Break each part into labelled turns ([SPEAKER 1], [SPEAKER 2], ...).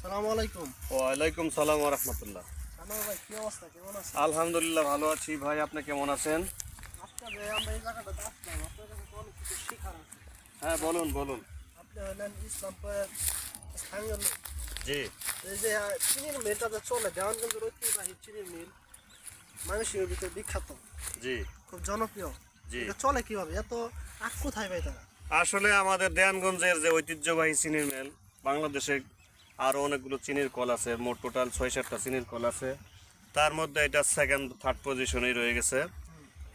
[SPEAKER 1] সালাম আলাইকুম।
[SPEAKER 2] ওয়ালাইকুম সালাম রহমতুল্লাহ।
[SPEAKER 1] ভাই কি অবস্থা? কেমন আছে
[SPEAKER 2] আলহামদুলিল্লাহ ভালো আছি ভাই আপনি কেমন আছেন?
[SPEAKER 1] আছে।
[SPEAKER 2] হ্যাঁ বলুন বলুন।
[SPEAKER 1] আপনি হলেন ইসলামপুরের স্থানীয় লোক।
[SPEAKER 2] জি।
[SPEAKER 1] এই যে চিনির মিলটা যে চলে দেওয়ানগঞ্জের ঐতিহ্যবাহী চিনির মিল। মানুষের ভিতরে বিখ্যাত।
[SPEAKER 2] জি।
[SPEAKER 1] খুব জনপ্রিয়।
[SPEAKER 2] জি।
[SPEAKER 1] চলে কীভাবে? এত আখ কোথায় তারা?
[SPEAKER 2] আসলে আমাদের দেয়ানগঞ্জের যে ঐতিহ্যবাহী চিনির মেল বাংলাদেশে আরও অনেকগুলো চিনির কল আছে, মোট টোটাল ছয় সাতটা চিনির কল আছে। তার মধ্যে এটা সেকেন্ড থার্ড পজিশনেই রয়ে গেছে।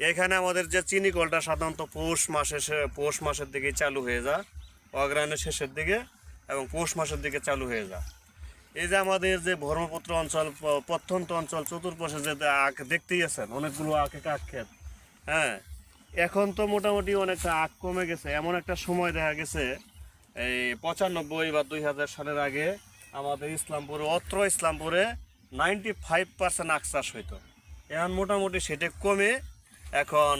[SPEAKER 2] এখানে আমাদের যে চিনি কলটা সাধারণত পৌষ মাসে পৌষ মাসের দিকেই চালু হয়ে যায় অগ্রায়ণের শেষের দিকে এবং পৌষ মাসের দিকে চালু হয়ে যায়। এই যে আমাদের যে ব্রহ্মপুত্র অঞ্চল প্রত্যন্ত অঞ্চল, চতুর্পাশে যে আখ দেখতেই আছেন, অনেকগুলো আখ আখ ক্ষেত। হ্যাঁ এখন তো মোটামুটি অনেকটা আখ কমে গেছে। এমন একটা সময় দেখা গেছে, এই পঁচানব্বই বা দুই হাজার সালের আগে আমাদের ইসলামপুরে, অত্র ইসলামপুরে নাইনটি ফাইভ পার্সেন্ট আখ চাষ হইতো। এখন মোটামুটি সেটা কমে এখন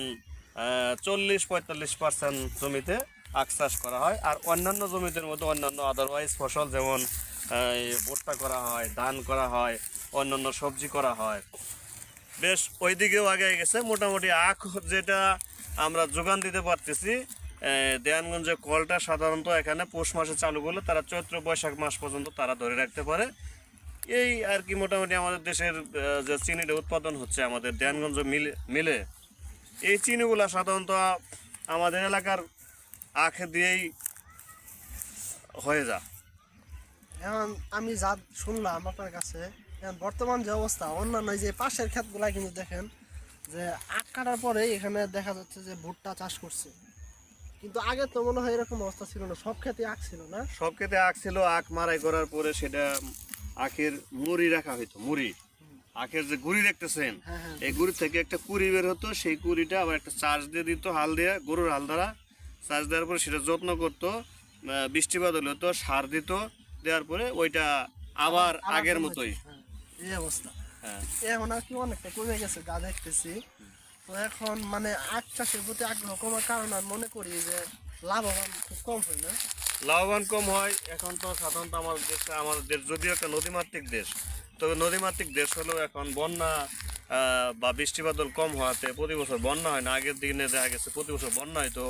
[SPEAKER 2] চল্লিশ পঁয়তাল্লিশ পার্সেন্ট জমিতে আখ চাষ করা হয়। আর অন্যান্য জমিদের মধ্যে অন্যান্য আদারওয়াইজ ফসল যেমন ভুট্টা করা হয়, ধান করা হয়, অন্যান্য সবজি করা হয়। বেশ ওই দিকেও আগে গেছে। মোটামুটি আখ যেটা আমরা যোগান দিতে পারতেছি দেয়ানগঞ্জে কলটা সাধারণত এখানে পৌষ মাসে চালু করলে তারা চৈত্র বৈশাখ মাস পর্যন্ত তারা ধরে রাখতে পারে। এই আর কি মোটামুটি আমাদের দেশের যে চিনিটা উৎপাদন হচ্ছে আমাদের দেয়ানগঞ্জ মিলে মিলে। এই চিনিগুলা সাধারণত আমাদের এলাকার আখ দিয়েই হয়ে যা
[SPEAKER 1] এখন আমি যা শুনলাম আপনার কাছে, এখন বর্তমান যে অবস্থা, অন্যান্য যে পাশের ক্ষেতগুলা কিন্তু দেখেন, যে আখ কাটার পরে এখানে দেখা যাচ্ছে যে ভুট্টা চাষ করছে। কিন্তু আগে তো মনে হয় এরকম অবস্থা ছিল না সব ক্ষেতে আখ ছিল না?
[SPEAKER 2] সব ক্ষেতে আখ ছিল আখ মারাই করার পরে সেটা আখের মুড়ি রাখা হইতো মুড়ি। আখের যে গুড়ি দেখতেছেন
[SPEAKER 1] হ্যাঁ হ্যাঁ।
[SPEAKER 2] এই গুড়ি থেকে একটা কুড়ি বের হতো সেই কুড়িটা আবার একটা চার্জ দিয়ে দিত হাল দিয়ে গরুর হাল দ্বারা। চার্জ দেওয়ার পরে সেটা যত্ন করতো বৃষ্টিপাত হলে তো সার দিত দেওয়ার পরে ওইটা আবার আগের মতোই।
[SPEAKER 1] হ্যাঁ, এই অবস্থা।
[SPEAKER 2] হ্যাঁ।
[SPEAKER 1] এখন আর কি অনেকটা কমে গেছে যা দেখতেছি। তো এখন মানে আখ চাষের প্রতি আগ্রহ কমার কারণ আমি মনে করি যে লাভবান খুব কম হয় না।
[SPEAKER 2] লাভবান কম হয়। এখন তো সাধারণত আমার দেশে আমাদের যদিও একটা নদীমাতৃক দেশ, তবে নদীমাতৃক দেশ হলেও এখন বন্যা বা বৃষ্টিবাদল কম হওয়াতে প্রতি বছর বন্যা হয় না। আগের দিনে দেখা গেছে প্রতি বছর বন্যা হয়তো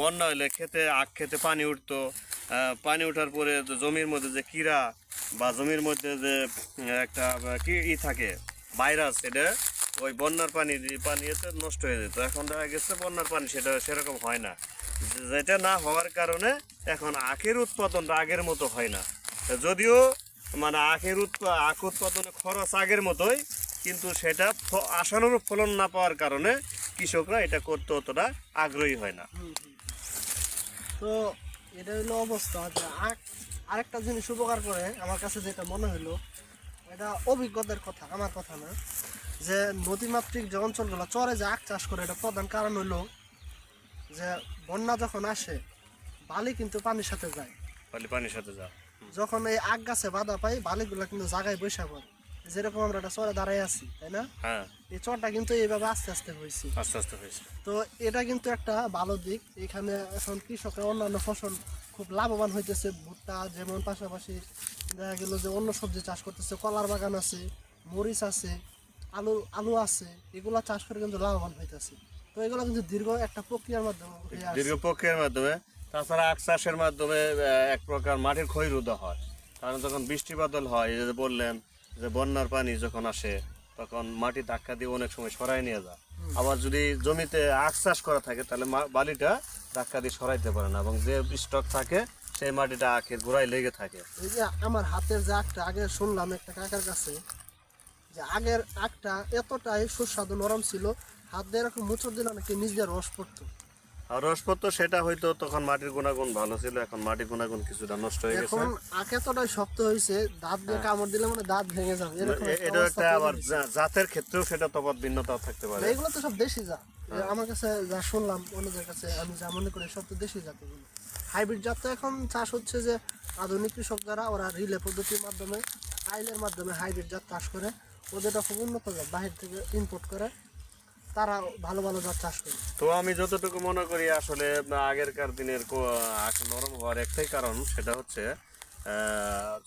[SPEAKER 2] বন্যা হলে খেতে আখ খেতে পানি উঠতো। পানি ওঠার পরে জমির মধ্যে যে কীরা বা জমির মধ্যে যে একটা কি ই থাকে, ভাইরাস, এটা ওই বন্যার পানি পানি এতে নষ্ট হয়ে যেত। এখন দেখা গেছে বন্যার পানি সেটা সেরকম হয় না। যেটা না হওয়ার কারণে এখন আখের উৎপাদনটা আগের মতো হয় না। যদিও মানে আখের আখ উৎপাদনে খরচ আগের মতোই, কিন্তু সেটা আশানুরূপ ফলন না পাওয়ার কারণে কৃষকরা এটা করতে অতটা আগ্রহী হয় না।
[SPEAKER 1] তো এটা হলো অবস্থা আখ আরেকটা জিনিস উপকার করে, আমার কাছে যেটা মনে হলো এটা অভিজ্ঞতার কথা, আমার কথা না। যে নদীমাতৃক যে অঞ্চলগুলো চরে যে আখ চাষ করে এটা প্রধান কারণ হলো যে বন্যা যখন আসে বালি কিন্তু পানির সাথে যায়।
[SPEAKER 2] পানি পানির সাথে যায়।
[SPEAKER 1] যখন এই আখ গাছে বাধা পাই বালিগুলো কিন্তু জায়গায় বৈশা পড়ে। যেরকম আমরা একটা চরে দাঁড়াই আছি তাই না?
[SPEAKER 2] হ্যাঁ।
[SPEAKER 1] এই চরটা কিন্তু এইভাবে আস্তে আস্তে হয়েছে
[SPEAKER 2] আস্তে আস্তে হয়েছে
[SPEAKER 1] তো এটা কিন্তু একটা ভালো দিক। এখানে এখন কৃষকরা অন্যান্য ফসল খুব লাভবান হইতেছে। ভুট্টা যেমন পাশাপাশি দেখা গেল যে অন্য সবজি চাষ করতেছে কলার বাগান আছে মরিচ আছে আলু আলু আছে এগুলা চাষ করে কিন্তু লাভবান হইতেছে। তো এগুলো কিন্তু দীর্ঘ একটা প্রক্রিয়ার মাধ্যমে
[SPEAKER 2] দীর্ঘ প্রক্রিয়ার মাধ্যমে তাছাড়া আখ চাষের মাধ্যমে এক প্রকার মাটির ক্ষয় রোধ হয়। কারণ যখন বৃষ্টি বাদল হয় যে বললেন যে বন্যার পানি যখন আসে তখন মাটি ধাক্কা দিয়ে অনেক সময় সরাই নিয়ে যায়। আবার যদি জমিতে আখ চাষ করা থাকে তাহলে বালিটা ধাক্কা দিয়ে সরাইতে পারে না এবং যে স্টক থাকে সেই মাটিটা আখের গোড়ায় লেগে থাকে।
[SPEAKER 1] এই যে আমার হাতের যে আখটা আগে শুনলাম একটা কাকার কাছে যে আগের আখটা এতটাই সুস্বাদু নরম ছিল হাত দিয়ে এরকম মুচড় দিলে নাকি নিজ দিয়ে রস পড়তো।
[SPEAKER 2] আর রসপত্র সেটা হয়তো তখন মাটির গুণাগুণ ভালো ছিল এখন মাটির গুণাগুণ কিছুটা নষ্ট হয়ে গেছে।
[SPEAKER 1] এখন আখ এতটাই শক্ত হয়েছে দাঁত দিয়ে কামড় দিলে মানে দাঁত ভেঙে যাবে
[SPEAKER 2] এটা একটা আবার জাতের ক্ষেত্রেও সেটা তফাৎ ভিন্নতা থাকতে পারে।
[SPEAKER 1] এগুলো তো সব দেশি জাত। আমার কাছে যা শুনলাম অন্যদের কাছে আমি যা মনে করি সব তো দেশি জাত এগুলো। হাইব্রিড জাত তো এখন চাষ হচ্ছে যে আধুনিক কৃষক যারা ওরা রিলে পদ্ধতির মাধ্যমে আইলের মাধ্যমে হাইব্রিড জাত চাষ করে। ওদেরটা খুব উন্নত জাত বাহির থেকে ইম্পোর্ট করে তারা ভালো ভালো জাত চাষ করে।
[SPEAKER 2] তো আমি যতটুকু মনে করি আসলে আগেরকার দিনের আখ নরম হওয়ার একটাই কারণ সেটা হচ্ছে আহ,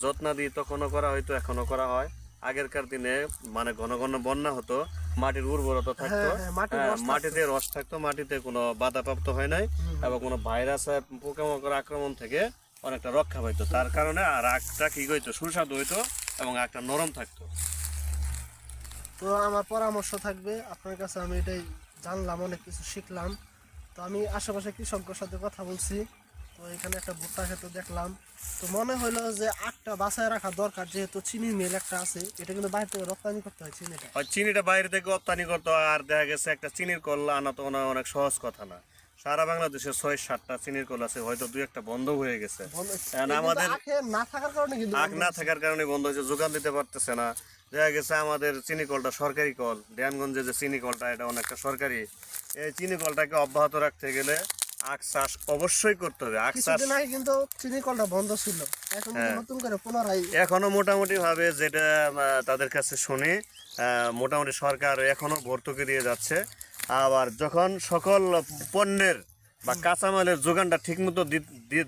[SPEAKER 2] যত্ন দিই তখনও করা হয়তো এখনও করা হয়। আগেরকার দিনে মানে ঘন ঘন বন্যা হতো মাটির উর্বরতা থাকতো
[SPEAKER 1] হ্যাঁ, হ্যাঁ,
[SPEAKER 2] হ্যাঁ,
[SPEAKER 1] থাকতো।
[SPEAKER 2] মাটিতে রস থাকতো মাটিতে কোনো বাধাপ্রাপ্ত হয় নাই এবং কোনো ভাইরাস পোকামাকড় আক্রমণ থেকে অনেকটা রক্ষা পাইতো। তার কারণে আর আখটা কি হইতো সুস্বাদু হইতো এবং আখটা নরম থাকতো।
[SPEAKER 1] তো আমার পরামর্শ থাকবে, আপনার কাছে আমি এটাই জানলাম, অনেক কিছু শিখলাম। তো আমি আশেপাশে কৃষকদের সাথে কথা বলছি, তো এখানে একটা ভুট্টা ক্ষেত দেখলাম। তো মনে হলো যে আটটা বাসায় রাখা দরকার, যেহেতু চিনি মিল একটা আছে, এটা কিন্তু বাইরে থেকে রপ্তানি করতে হয় চিনিটা।
[SPEAKER 2] চিনিটা বাইরে থেকে রপ্তানি করতে হয়, আর দেখা গেছে একটা চিনির কল আনা তো অনেক সহজ কথা না। সারা বাংলাদেশে ছয় সাতটা চিনির কল আছে হয়তো দুই একটা বন্ধ হয়ে গেছে। আমাদের
[SPEAKER 1] না থাকার কারণে
[SPEAKER 2] আখ না থাকার কারণে বন্ধ হয়েছে যোগান দিতে পারতেছে না। দেখা গেছে আমাদের চিনি কলটা সরকারি কল দেয়ানগঞ্জে যে চিনি কলটা এটা অনেকটা সরকারি। এই চিনি কলটাকে অব্যাহত রাখতে গেলে আখ চাষ অবশ্যই করতে হবে। আখ চাষ
[SPEAKER 1] কিন্তু চিনি কলটা বন্ধ ছিল এখন
[SPEAKER 2] হ্যাঁ।
[SPEAKER 1] নতুন করে পুনরায়
[SPEAKER 2] এখনও মোটামুটি ভাবে যেটা তাদের কাছে শুনি আহ, মোটামুটি সরকার এখনও ভর্তুকি দিয়ে যাচ্ছে। আবার যখন সকল পণ্যের বা কাঁচামালের যোগানটা ঠিকমতো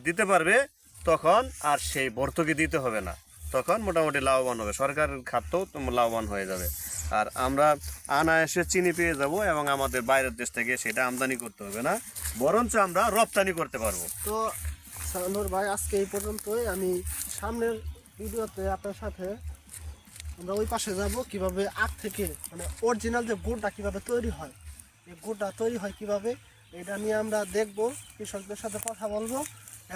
[SPEAKER 2] দিতে পারবে তখন আর সেই ভর্তুকি দিতে হবে না। তখন মোটামুটি লাভবান হবে। সরকারের খাতেও তো লাভবান হয়ে যাবে। আর আমরা আনায়াসে চিনি পেয়ে যাব এবং আমাদের বাইরের দেশ থেকে সেটা আমদানি করতে হবে না বরঞ্চ আমরা রপ্তানি করতে পারব।
[SPEAKER 1] তো সানুর ভাই আজকে এই পর্যন্তই। আমি সামনের ভিডিওতে আপনার সাথে আমরা ওই পাশে যাব কীভাবে আখ থেকে মানে অরিজিনাল যে গুড়টা কীভাবে তৈরি হয়। এই গুড়টা তৈরি হয় কীভাবে এটা নিয়ে আমরা দেখব কৃষকদের সাথে কথা বলব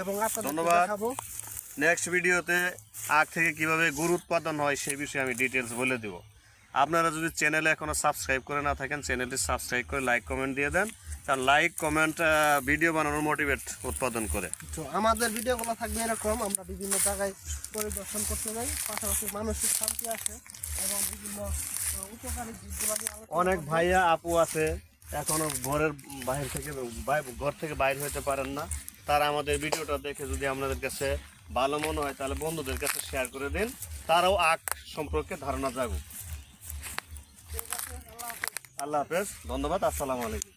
[SPEAKER 1] এবং আপনাদের
[SPEAKER 2] ধন্যবাদ।
[SPEAKER 1] দেখাবো।
[SPEAKER 2] নেক্সট ভিডিওতে আখ থেকে কীভাবে গুড় উৎপাদন হয় সেই বিষয়ে আমি ডিটেলস বলে দেব। আপনারা যদি চ্যানেলে এখনও সাবস্ক্রাইব করে না থাকেন চ্যানেলটি সাবস্ক্রাইব করে লাইক কমেন্ট দিয়ে দেন। কারণ লাইক কমেন্ট ভিডিও বানানোর মোটিভেট উৎপাদন করে।
[SPEAKER 1] তো আমাদের ভিডিওগুলো থাকবে এরকম আমরা বিভিন্ন জায়গায় পরিদর্শন করতে যাই পাশাপাশি মানসিক শান্তি আসে এবং বিভিন্ন উপকারী
[SPEAKER 2] অনেক ভাইয়া আপু আছে। এখনও ঘরের বাইরে থেকে ঘর থেকে বাইরে হতে পারেন না। তারা আমাদের ভিডিওটা দেখে যদি আপনাদের কাছে ভালো মনে হয়, তাহলে বন্ধুদের কাছে শেয়ার করে দিন। তারাও আখ সম্পর্কে ধারণা জাগুক। আল্লাহ হাফেজ। ধন্যবাদ। আসসালামু আলাইকুম।